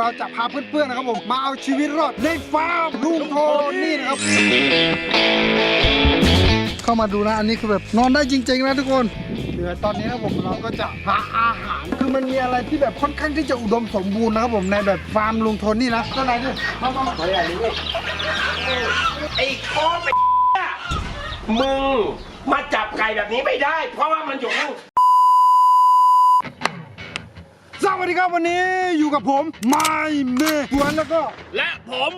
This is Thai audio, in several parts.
เราจะพาเพื่อนๆนะครับผม มาเอาชีวิตรอดในฟาร์มลุงโทนี่นะครับ เข้ามาดูนะอันนี้คือแบบนอนได้จริงๆนะทุกคนเดี๋ยวตอนนี้นะผมเราก็จะหาอาหารคือมันมีอะไรที่แบบค่อนข้างที่จะอุดมสมบูรณ์นะครับผมในแบบฟาร์มลุงโทนี่นะก็ไหนดิมามามาไอ้โค้ไปมึงมาจับไก่แบบนี้ไม่ได้ เพราะว่ามันอยู่ข้าง วัสดีครับวันนี้อยู่กับผม ไมเมื่อวนแล้วก็ และผม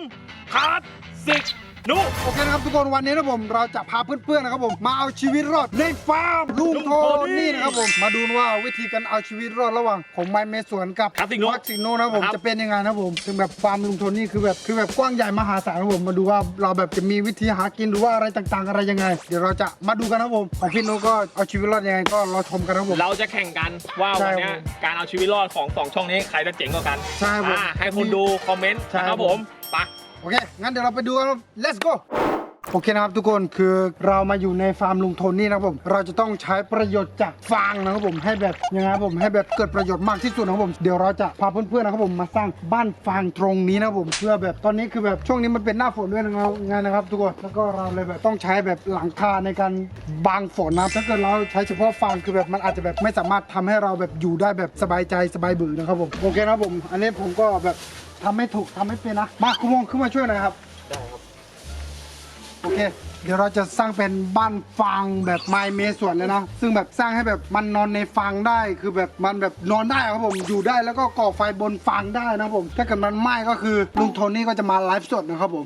คาร์ดสิก นุโอเคนะครับทุกคนวันนี้นะผมเราจะพาเพื่อนๆนะครับผมมาเอาชีวิตรอดในฟาร์มลุงโทนี่นะครับผมมาดูว่าวิธีการเอาชีวิตรอดระหว่างของไมเมย์สวนกับครับสิงห์นุวัดสิงห์นุนะครับผมครับ จะเป็นยังไงนะครับผมถึงแบบฟาร์มลุงโทนี่คือแบบคือแบบกว้างใหญ่มหาศาลนะครับผมมาดูว่าเราแบบจะมีวิธีหากินหรือว่าอะไรต่างๆ อะไรยังไง เดี๋ยวเราจะมาดูกันนะครับผมของพี่นุก็เอาชีวิตรอดยังไงก็รอชมกันนะครับผม เราจะแข่งกันว่าใช่วันเนี้ยผมการเอาชีวิตรอดของสองช่องนี้ใครจะเจ๋งกว่ากันใช่ผมอ่าให้คนดูคอมเมนต์ใช่นะครับผผมมไป โอเค งั้นเดี๋ยวเราไปดูกันครับ let's go โอเคนะครับทุกคนคือเรามาอยู่ในฟาร์มลุงโทนี่นะครับผมเราจะต้องใช้ประโยชน์จากฟางนะครับผมให้แบบยังไงครับผมให้แบบเกิดประโยชน์มากที่สุดนะครับผมเดี๋ยวเราจะพาเพื่อนๆนะครับผมมาสร้างบ้านฟางตรงนี้นะครับผมเพื่อแบบตอนนี้คือแบบช่วงนี้มันเป็นหน้าฝนด้วยนะครับงานนะครับ ทุกคนแล้วก็เราเลยแบบต้องใช้แบบหลังคาในการบังฝนนะครับถ้าเกิดเราใช้เฉพาะฟางคือแบบมันอาจจะแบบไม่สามารถทำให้เราแบบอยู่ได้แบบสบายใจสบายบือนะครับผมโอเคนะครับผม อันนี้ผมก็แบบ ทำไม่ถูกทำไม่เป็นนะ มาคุณมงขึ้นมาช่วยหน่อยครับ โอเค เดี๋ยวเราจะสร้างเป็นบ้านฟางแบบไม้เมส่วนเลยนะ ซึ่งแบบสร้างให้แบบมันนอนในฟางได้ คือแบบมันแบบนอนได้ครับผม อยู่ได้แล้วก็ก่อไฟบนฟางได้นะครับผม ถ้าเกิดมันไหม้ก็คือลุงโทนี่ก็จะมาไลฟ์สดนะครับผม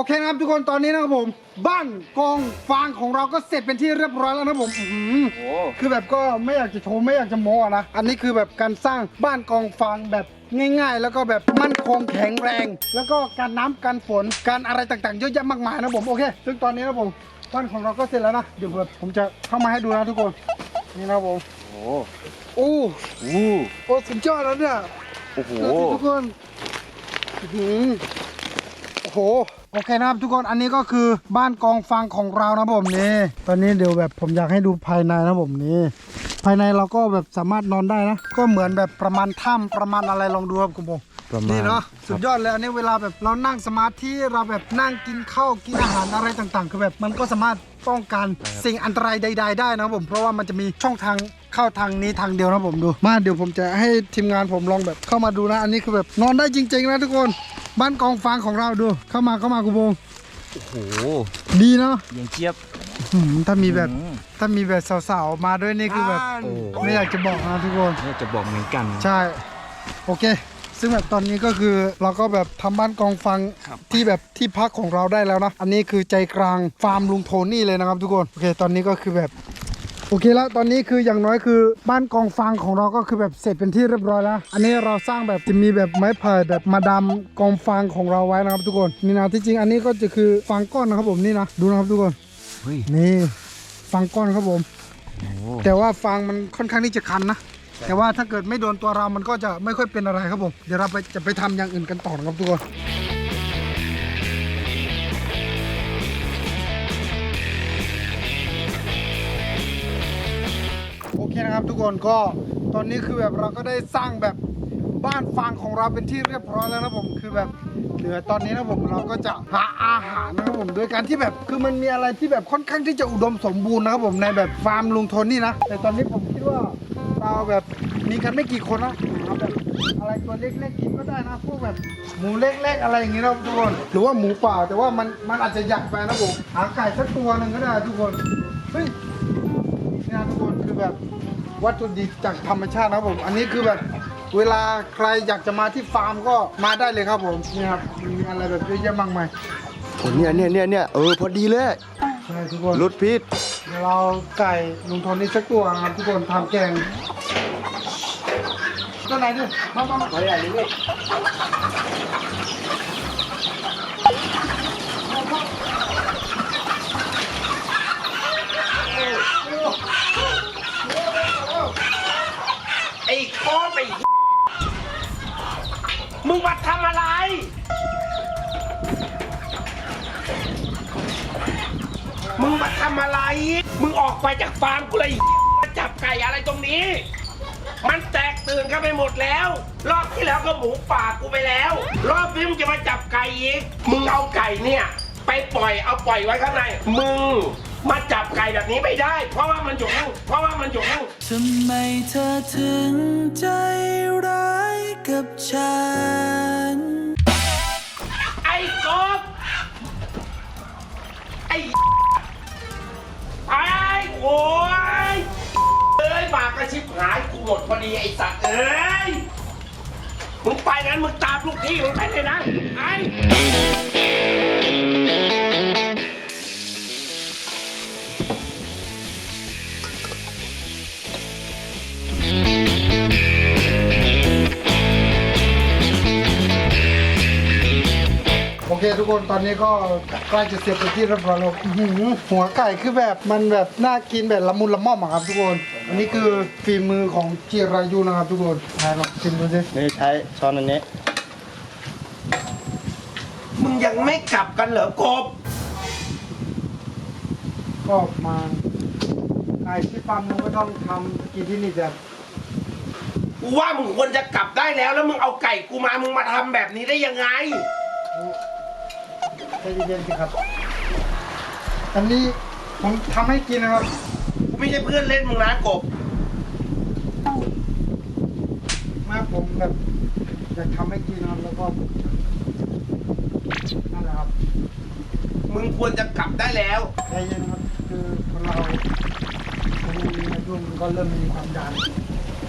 อเคนะครับทุกคนตอนนี้นะครับผม บ้านกองฟางของเราก็เสร็จเป็นที่เรียบร้อยแล้วนะครับผมอื้อหือคือแบบก็ไม่อยากจะโชว์ไม่อยากจะโม้อะนะ อันนี้คือแบบการสร้างบ้านกองฟางแบบง่ายๆ แล้วก็แบบมั่นคงแข็งแรง แล้วก็การน้ำการฝนการอะไรต่างๆ เยอะแยะมากมายนะผมโอเค ซึ่งตอนนี้นะผมบ้านของเราก็เสร็จแล้วนะเดี๋ยวแบบผมจะเข้ามาให้ดูนะทุกคนนี่นะครับผมโอ้โอ้โอ้สุดยอดแล้วเนี่ย โอ้โห ดูสิทุกคนอื้อหือโอ้โห โอเคนะครับทุกคนอันนี้ก็คือบ้านกองฟางของเรานะผมนี่ตอนนี้เดี๋ยวแบบผมอยากให้ดูภายในนะผมนี่ภายในเราก็แบบสามารถนอนได้นะ ก็เหมือนแบบประมาณถ้ำประมาณอะไรลองดูครับคุณโบประมาณนี่เนาะสุดยอดเลยอันนี้เวลาแบบเรานั่งสมาธิเราแบบนั่งกินข้าวกินอาหารอะไรต่างๆ คือแบบมันก็สามารถป้องกันสิ่งอันตรายใด ๆ ได้นะครับผมเพราะว่ามันจะมีช่องทางเข้าทางนี้ทางเดียวนะผมดู มาเดี๋ยวผมจะให้ทีมงานผมลองแบบเข้ามาดูนะ อันนี้คือแบบนอนได้จริง ๆ นะทุกคน บ้านกองฟางของเราดู เข้ามาเข้ามาคุณโบงโอ้โหดีเนาะยังเจี๊ยบอืมถ้ามีแบบอืมถ้ามีแบบสาวๆมาด้วยนี่คือแบบ โอ้ไม่อยากจะบอกนะทุกคน เนี่ยจะบอกเหมือนกัน ใช่ โอเค ซึ่งแบบตอนนี้ก็คือเราก็แบบทำบ้านกองฟังครับ ที่แบบที่พักของเราได้แล้วนะ อันนี้คือใจกลางฟาร์มลุงโทนี่เลยนะครับทุกคน โอเค ตอนนี้ก็คือแบบ โอเคแล้วตอนนี้คืออย่างน้อยคือบ้านกองฟางของเราก็คือแบบเสร็จเป็นที่เรียบร้อยแล้ว อันนี้เราสร้างแบบจะมีแบบไม้ไผ่แบบมาดามกองฟางของเราไว้นะครับทุกคนนี่นะที่จริงอันนี้ก็จะคือฟางก้อนนะครับผมนี่นะดูนะครับทุกคนเฮ้ยนี่ฟางก้อนครับผมโอ้โหแต่ว่าฟางมันค่อนข้างที่จะคันนะแต่ว่าถ้าเกิดไม่โดนตัวเรามันก็จะไม่ค่อยเป็นอะไรครับผม เดี๋ยวเราไปจะไปทำอย่างอื่นกันต่อนะครับทุกคน นะครับทุกคนก็ตอนนี้คือแบบเราก็ได้สร้างแบบบ้านฟางของเราเป็นที่เรียบร้อยแล้วนะผมคือแบบเหลือตอนนี้นะผมเราก็จะหาอาหารนะครับผมโดยการที่แบบคือมันมีอะไรที่แบบค่อนข้างที่จะอุดมสมบูรณ์นะครับผมในแบบฟาร์มลุงโทนี่นะแต่ตอนนี้ผมคิดว่าเราแบบมีกันไม่กี่คนนะอาแบบอะไรตัวเล็กๆกินก็ได้นะพวกแบบหมูเล็กๆอะไรอย่างงี้นะทุกคนหรือว่าหมูป่าแต่ว่ามันมันอาจจะใหญ่ไปนะผมหาไก่สักตัวหนึ่งก็ได้ทุกคนเฮ้ยนี่นะทุกคนคือแบบ วัตถุดิบจากธรรมชาตินะครับผม อันนี้คือแบบเวลาใครอยากจะมาที่ฟาร์มก็มาได้เลยครับผมนี่ครับมีอะไรแบบเยอะแยะมากมายโอ้เนี่ยเนี่ยเนี่ยเนี่ยเออพอดีเลยใช่ทุกคนรถพิษเดี๋ยวเราไก่ลุงทนนี่สักตัวนะครับทุกคนทำแกงตัวไหนดิมามามาไม่ได้เลย ไอ้คอไป มึงมาทำอะไร มึงมาทำอะไร มึงออกไปจากฟาร์มกูเลยมาจับไก่อะไรตรงนี้ มันแตกตื่นกันไปหมดแล้ว รอบที่แล้วก็หมูป่ากูไปแล้ว รอบนี้มึงจะมาจับไก่อีก มึงเอาไก่เนี่ย ไปปล่อยเอาปล่อยไว้ข้างใน มึง มาจับไก่แบบนี้ไม่ได้ เพราะว่ามันอยู่ข้างเพราะว่ามันอยู่ข้างทำไมเธอถึงใจร้ายกับฉัน ไอ้กบไอ้ไอ้โว้ยเอ้ยปากกระชิบหายกูหมดพอดีไอ้สัตว์เอ้ยมึงไปงั้นมึงตามลูกพี่มึงไปเลยนะไอ้ คทุกคนตอนนี้ก็ใกล้จะเสร็จไปนที่เรียบร้อยแล้วอื้อหือหัวไก่คือแบบมันแบบน่ากินแบบละมุนละม่อมอะครับทุกคน อันนี้คือฝีมือของจิรายุนะครับ ทุกคนไหนลองชิมดูสินี่ใช้ช้อนอันนี้ มึงยังไม่กลับกันเหรอกบ ก็มาไก่ที่ฟาร์มนึงก็ต้องทำกินที่นี่จะกูว่ามึงควรจะกลับได้แล้วแล้วมึงเอาไก่กูมา มึงมาทำแบบนี้ได้ยังไง ใจเย็นๆสิครับ อันนี้ผมทำให้กินนะครับ กูไม่ใช่เพื่อนเล่นมึงนะกบ มาผมแบบอยากทำให้กินนะครับแล้วก็นั่นแหละครับมึงควรจะกลับได้แล้ว ใจเย็นครับคือคนเราคนมีอายุมันก็เริ่มมีความดัน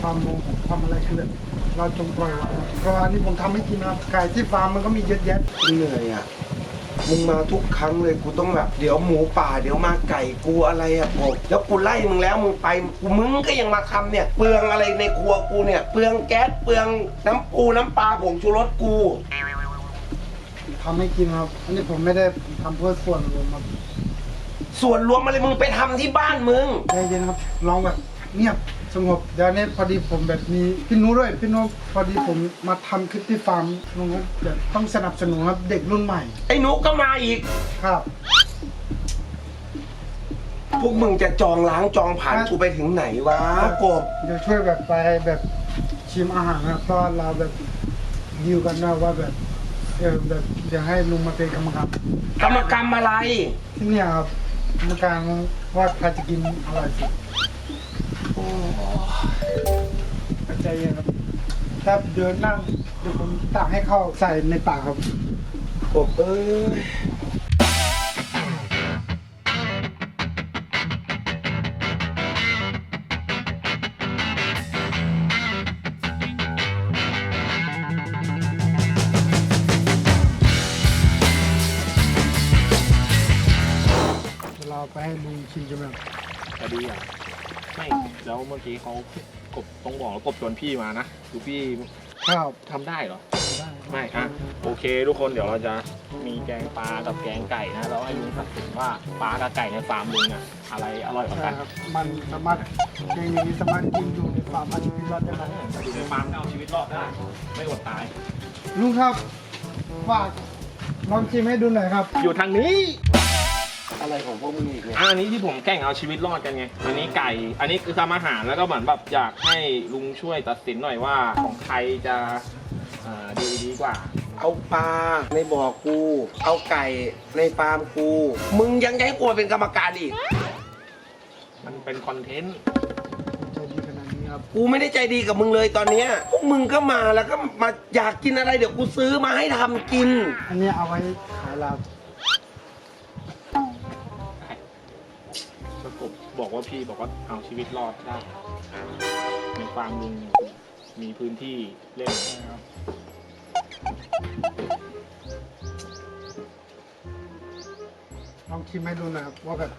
ความโมโหความอะไรคือแบบเราจงปล่อยวางเพราะว่าอันนี้ผมทำให้กินนะครับไก่ที่ฟาร์มมันก็มีเยอะแยะ เหนื่อยอะ มึงมาทุกครั้งเลยกูต้องแบบเดี๋ยวหมูป่าเดี๋ยวมาไก่กูอะไรอะผมแล้วกูไล่มึงแล้วมึงไปกูมึงก็ยังมาทำเนี่ยเปลืองอะไรในครัวกูเนี่ยเปลืองแก๊สเปลืองน้ำปูน้ำปลาผงชูรสกูทำให้กินครับ อันนี้ผมไม่ได้ทำเพื่อส่วนรวมครับ ส่วนรวมอะไรมึงไปทำที่บ้านมึงใจเย็นครับลองแบบเงียบ สงบเดี๋ยวนี้พอดีผมแบบมีพี่นุ้ด้วยพี่นุ้พอดีผมมาทำคลิปที่ฟาร์มลุงก็แบบต้องสนับสนุนครับเด็กรุ่นใหม่ไอ้หนุก็มาอีก ครับ พวกมึงจะจองล้างจองผ่านกูไปถึงไหนวะกบ เดี๋ยวช่วยแบบไปแบบชิมอาหารนะเพราะเราแบบดีลกันนะว่าแบบเออแบบเดี๋ยวให้ลุงมาเป็นกรรมการกรรมกรรมอะไร ที่เนี่ยครับกรรมการว่าใครจะกินอร่อยสุด ใจเย็นครับถ้าเดินนั่งเดี๋ยวผมตักให้เข้าใส่ในปากครับกบเอ้ยเดี๋ยเราไปให้ลุงชิมใช่ไหมครับแต่ดีอะ ไม่แล้วเมื่อกี้เขากบต้องบอกแล้วกบชวนพี่มานะดูพี่ครับ ทำได้เหรอ ไม่อะโอเค ทุกคนเดี๋ยวเราจะมีแกงปลากับแกงไก่นะแล้วให้ลุงตัดสินว่าปลากับไก่ในฟาร์มลุงอะอะไรอร่อยกว่าใช่กันครับมันสามารถเก่งอย่างนี้สามารถกินอยู่ในฟาร์มอาชีพรอดได้ไหมอยู่ในฟาร์มก็เอาชีวิตรอดได้ไม่อดตายลุงครับฝากลองชิมให้ดูหน่อยครับ อยู่ทางนี้ อะไรของพวกมึงอีกเนี่ยอะอันนี้ที่ผมแกล้งเอาชีวิตรอดกันไง อันนี้ไก่ อันนี้คือทำอาหารแล้วก็เหมือนแบบอยากให้ลุงช่วยตัดสินหน่อยว่าของใครจะอ่าดีดีกว่า เอาปลาในบ่อกู เอาไก่ในฟาร์มกู มึงยังจะให้กูมาเป็นกรรมการอีก มันเป็นคอนเทนต์ใจดีขนาดนี้ครับกูไม่ได้ใจดีกับมึงเลยตอนเนี้ยพวกมึงก็มาแล้วก็มาอยากกินอะไรเดี๋ยวกูซื้อมาให้ทำกิน อันนี้เอาไว้ขายลาบ บบอกว่าพี่บอกว่าเอาชีวิตรอดได้ในฟาร์มลุงมีพื้นที่เล่นลองชิมให้ดูหน่อยครับว่าแบบ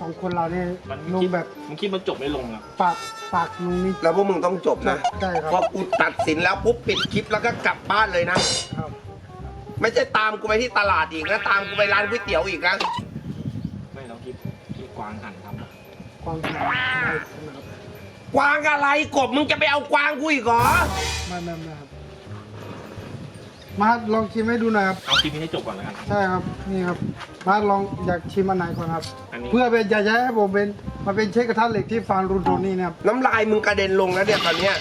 สองคนเราเนี่ยมันลุงคิดแบบมึงคิดมันจบไม่ลงอะปากปากลุงนี่ แล้วพวกมึงต้องจบนะใช่ครับ พอกูตัดสินแล้วปุ๊บปิดคลิปแล้วก็กลับบ้านเลยนะ ครับ ไม่ใช่ตามกูไปที่ตลาดอีกนะ ตามกูไปร้านก๋วยเตี๋ยวอีกนะ ความคิดไม่นะครับกวางอะไรกบมึงจะไปเอากวางกูอีกเหรอไม่ไม่ไม่ครับ มาลองชิมให้ดูหน่อยครับ เอาคลิปนี้ให้จบก่อนแล้วกัน ใช่ครับนี่ครับ มาลองอยากชิมอันไหนก่อนครับ อันนี้ เพื่อเป็นอย่าใช้ให้ผมเป็นมาเป็นเชฟกระทะเหล็กที่ฟาร์มรูนโทนี่นะครับน้ำลายมึงกระเด็นลงแล้วเนี่ยตอนเนี้ย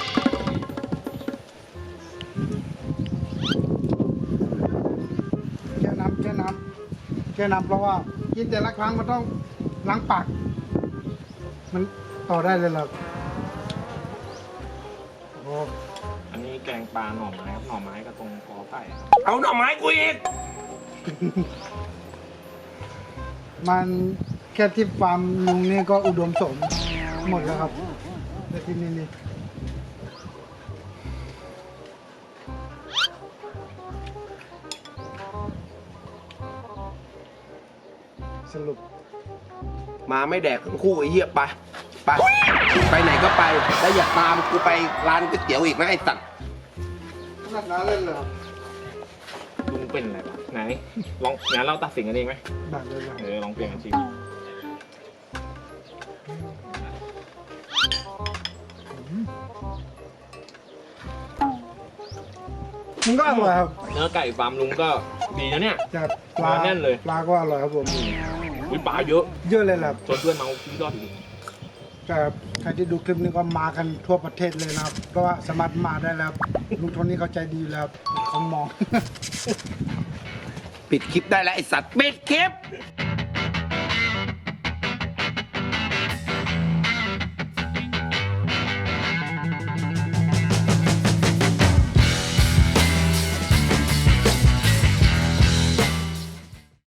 แค่น้ำแค่น้ำแค่น้ำเพราะว่ากินแต่ละครั้งมันต้องล้างปาก มันต่อได้เลยเหรอโอ้อันนี้แกงปลาหน่อไม้ครับหน่อไม้กับตรงกอไผ่ครับเอาหน่อไม้กูอีกมันแค่ที่ฟาร์มลุงนี่ก็อุดมสมหมดแล้วครับแต่ที่นี่นี่สรุป มาไม่แดกทั้งคู่ไอ้เหี้ยไปไปไปไหนก็ไปแล้วอย่าตามกูไปร้านก๋วยเตี๋ยวอีกนะไอ้สัตว์ขนาดนั้นเลยเหรอลุงเป็นอะไรวะไหนลองงั้นเราตัดสินกันเองไหมแบบเลยเหรอเออลองเปลี่ยนกันชิมมันก็อร่อยครับเนื้อไก่ฟาร์มลุงก็ดีนะเนี่ยแต่ปลาเนื้อแน่นเลย ปลาก็อร่อยครับผม อุ้ยปลาเยอะเยอะเลยแหละครับชวนเพื่อนมาเอาชีวิตรอดอยู่แต่ใครที่ดูคลิปนี้ก็มากันทั่วประเทศเลยนะครับก็สามารถมาได้แล้วครับลุงโทนี่เขาใจดีแล้วเขามอง ปิดคลิปได้แล้วไอ้สัตว์ปิดคลิปค